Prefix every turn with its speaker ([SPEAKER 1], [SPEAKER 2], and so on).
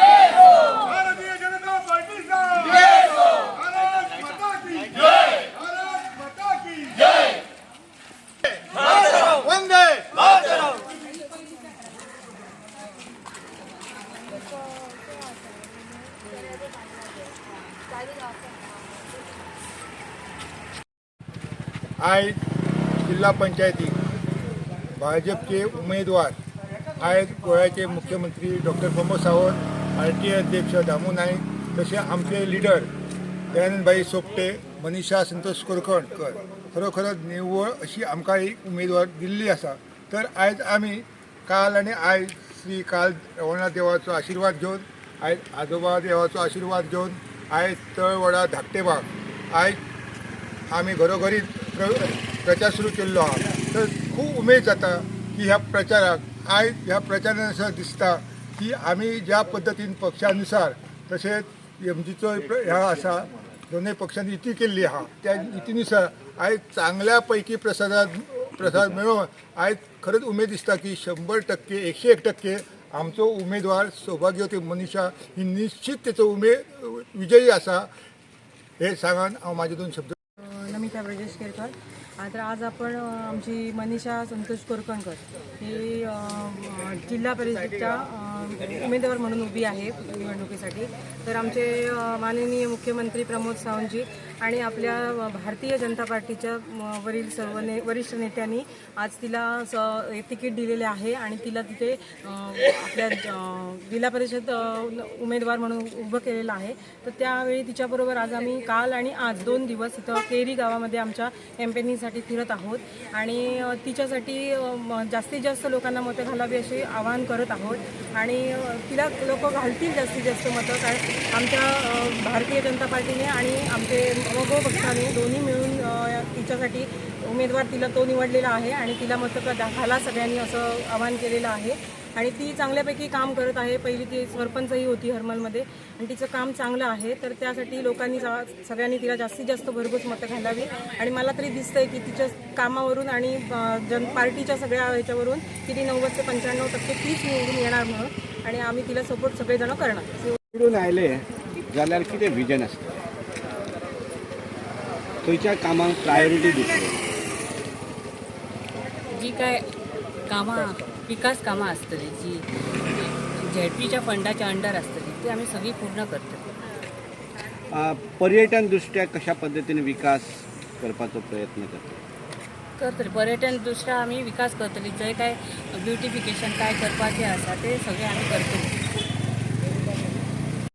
[SPEAKER 1] भारतीय जनता पार्टीचा भारत माता की भारत माता की वंदे आज जिल्हा पंचायती भाजपचे उमेदवार आहेत गोव्याचे मुख्यमंत्री doctor Pramod Sawant R T I अध्यक्ष दामू नाईक तसे आमचे लिडर दयानंदभाई सोपटे मनीषा संतोष कोरकणकर. खरोखरच निव्वळ अशी आमकां एक उमेदवार दिल्ली आसा तर आयज आमी काल आनी आयज श्री काल रवळनाथ देवाचो आशिर्वाद घेवन आयज आजोबा देवाचो आशिर्वाद घेवन आयज तळवडा धाकटेबाग आयज आमी घरोघरीच प्र प्रचार सुरू केल्लो आहा तर खूब उमेद जाता की ह्या प्रचाराक आयज ह्या प्रचारानुसार दिसता की आमी ज्या पद्दतीन पक्षानुसार तशेंच एमजीचो ह्या आसा दोनूय पक्षांनी युती केल्ली आहा त्या युतीनुसार आयज चांगल्या पैकी प्रसादात प्रसाद मेळोवन आयज खरंच उमेद दिसता की शंभर टक्के एकशे एक टक्के आमचो उमेदवार सौभाग्यवती मनीषा ही निश्चित तेचो उमेद विजयी आसा हे सांगान हांव म्हाजे दोन शब्द.
[SPEAKER 2] मनीषा ब्रजेश केरकर. तर आज आपण आमची मनीषा संतोष कोरकणकर ही जिल्हा परिषदेच्या उमेदवार म्हणून उभी आहे निवडणुकीसाठी. तर आमचे माननीय मुख्यमंत्री प्रमोद सावंतजी आणि आपल्या भारतीय जनता पार्टीच्या वरील सर्व ने वरिष्ठ नेत्यांनी आज तिला स तिकीट दिलेले आहे आणि तिला तिथे आपल्या जिल्हा परिषद उमेदवार म्हणून उभं केलेलं आहे. तर त्यावेळी तिच्याबरोबर आज आम्ही काल आणि आज दोन दिवस इथं केरी गावामध्ये आमच्या कॅम्पेनिंगसाठी फिरत आहोत. आणि तिच्यासाठी जास्तीत जास्त लोकांना मतं घालावी असे आवाहन करत आहोत. आणि तिला लोक घालतील जास्तीत जास्त मतं कारण आमच्या भारतीय जनता पार्टीने आणि आमचे मगो पक्षाने दोन्ही मिळून तिच्यासाठी उमेदवार तिला तो निवडलेला आहे आणि तिला मतं क- घाला सगळ्यांनी असं आवाहन केलेलं आहे. आणि ती चांगल्यापैकी काम करत आहे. पहिली ती सरपंचही होती हरमलमध्ये आणि तिचं काम चांगलं आहे. तर त्यासाठी लोकांनी सगळ्यांनी तिला जास्तीत जास्त भरघोस मतं घालावी. आणि मला तरी दिसतंय की तिच्या कामावरून आणि जन पार्टीच्या सगळ्या ह्याच्यावरून की ती नव्वद ते पंच्याण्णव टक्के तीच निवडून येणार म्हणून आणि आम्ही तिला सपोर्ट सगळेजण करणार.
[SPEAKER 3] निवडून आले जाल्यार कितें विजन आसता खंयच्या कामाक प्रायोरिटी दितले
[SPEAKER 4] जी काय कामां विकास कामां आसतली जी झेडपीच्या फंडाच्या अंडर आसतली ती आमी सगळी पूर्ण करतली
[SPEAKER 3] आ, पर्यटन दृश्ट्या कशा पद्दतीन विकास करपाचो प्रयत्न करता?
[SPEAKER 4] करतली पर्यटन दृश्ट्या आमी विकास करतली जंय काय ब्युटिफिकेशन काय करपाचें आसा ते सगळें आमी करतली